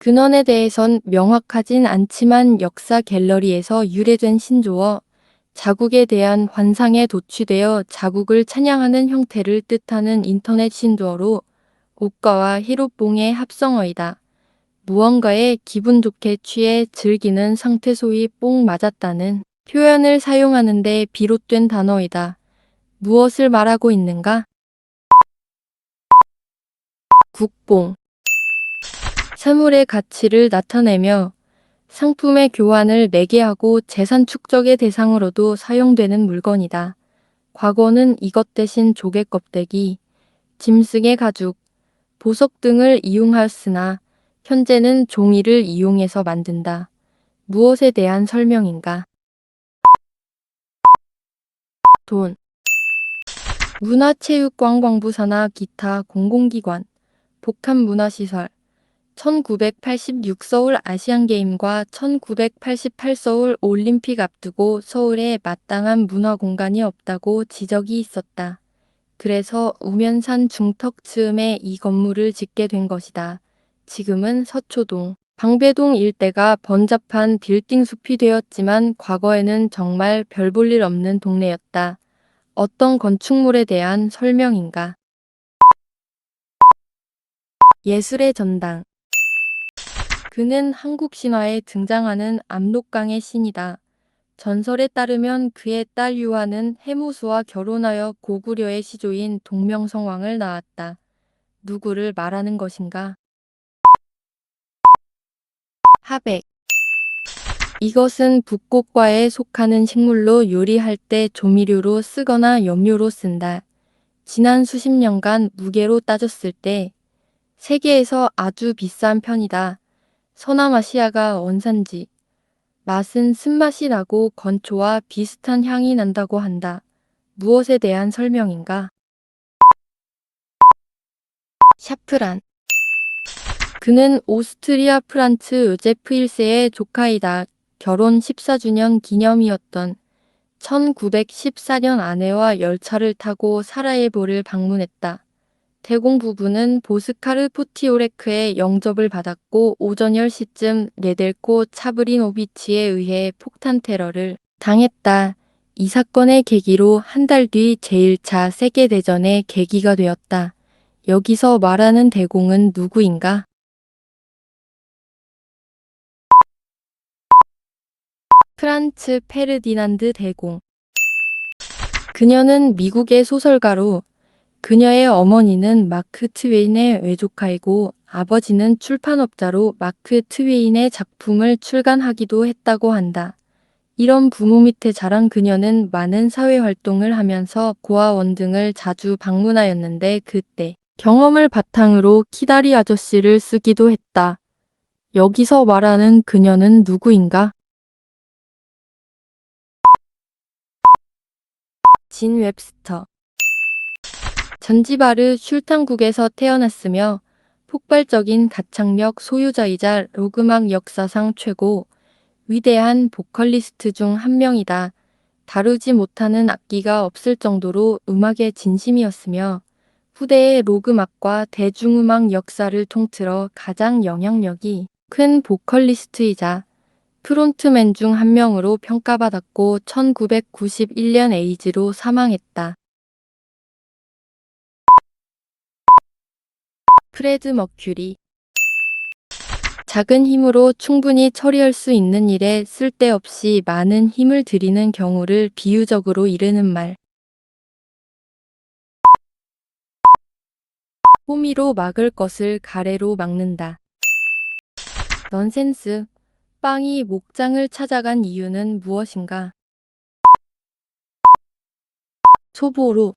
근원에 대해선 명확하진 않지만 역사 갤러리에서 유래된 신조어 자국에 대한 환상에 도취되어 자국을 찬양하는 형태를 뜻하는 인터넷 신조어로 옷가와 히로뽕의 합성어이다. 무언가에 기분 좋게 취해 즐기는 상태 소위 뽕 맞았다는 표현을 사용하는 데 비롯된 단어이다. 무엇을 말하고 있는가? 국뽕 사물의 가치를 나타내며 상품의 교환을 매개하고 재산 축적의 대상으로도 사용되는 물건이다. 과거는 이것 대신 조개 껍데기, 짐승의 가죽, 보석 등을 이용하였으나 현재는 종이를 이용해서 만든다. 무엇에 대한 설명인가? 돈 문화체육관광부 산하 기타 공공기관 복합문화시설 1986 서울 아시안게임과 1988 서울 올림픽 앞두고 서울에 마땅한 문화공간이 없다고 지적이 있었다. 그래서 우면산 중턱 즈음에 이 건물을 짓게 된 것이다. 지금은 서초동, 방배동 일대가 번잡한 빌딩 숲이 되었지만 과거에는 정말 별 볼 일 없는 동네였다. 어떤 건축물에 대한 설명인가? 예술의 전당 그는 한국 신화에 등장하는 압록강의 신이다. 전설에 따르면 그의 딸 유아는 해무수와 결혼하여 고구려의 시조인 동명성왕을 낳았다. 누구를 말하는 것인가? 하백 이것은 북곡과에 속하는 식물로 요리할 때 조미료로 쓰거나 염료로 쓴다. 지난 수십 년간 무게로 따졌을 때 세계에서 아주 비싼 편이다. 서남아시아가 원산지. 맛은 쓴맛이 나고 건초와 비슷한 향이 난다고 한다. 무엇에 대한 설명인가? 샤프란. 그는 오스트리아 프란츠 요제프 1세의 조카이다. 결혼 14주년 기념이었던 1914년 아내와 열차를 타고 사라예보를 방문했다. 대공 부부는 보스카르 포티오레크의 영접을 받았고 오전 10시쯤 네델코 차브리노비치에 의해 폭탄 테러를 당했다. 이 사건의 계기로 한 달 뒤 제1차 세계대전의 계기가 되었다. 여기서 말하는 대공은 누구인가? 프란츠 페르디난드 대공. 그녀는 미국의 소설가로 그녀의 어머니는 마크 트웨인의 외조카이고 아버지는 출판업자로 마크 트웨인의 작품을 출간하기도 했다고 한다. 이런 부모 밑에 자란 그녀는 많은 사회 활동을 하면서 고아원 등을 자주 방문하였는데 그때 경험을 바탕으로 키다리 아저씨를 쓰기도 했다. 여기서 말하는 그녀는 누구인가? 진 웹스터 전지바르 슐탄국에서 태어났으며 폭발적인 가창력 소유자이자 로그막 역사상 최고 위대한 보컬리스트 중 한 명이다. 다루지 못하는 악기가 없을 정도로 음악의 진심이었으며 후대의 로그막과 대중음악 역사를 통틀어 가장 영향력이 큰 보컬리스트이자 프론트맨 중 한 명으로 평가받았고 1991년 에이즈로 사망했다. 프레드 머큐리 작은 힘으로 충분히 처리할 수 있는 일에 쓸데없이 많은 힘을 들이는 경우를 비유적으로 이르는 말. 호미로 막을 것을 가래로 막는다. 넌센스. 빵이 목장을 찾아간 이유는 무엇인가? 초보로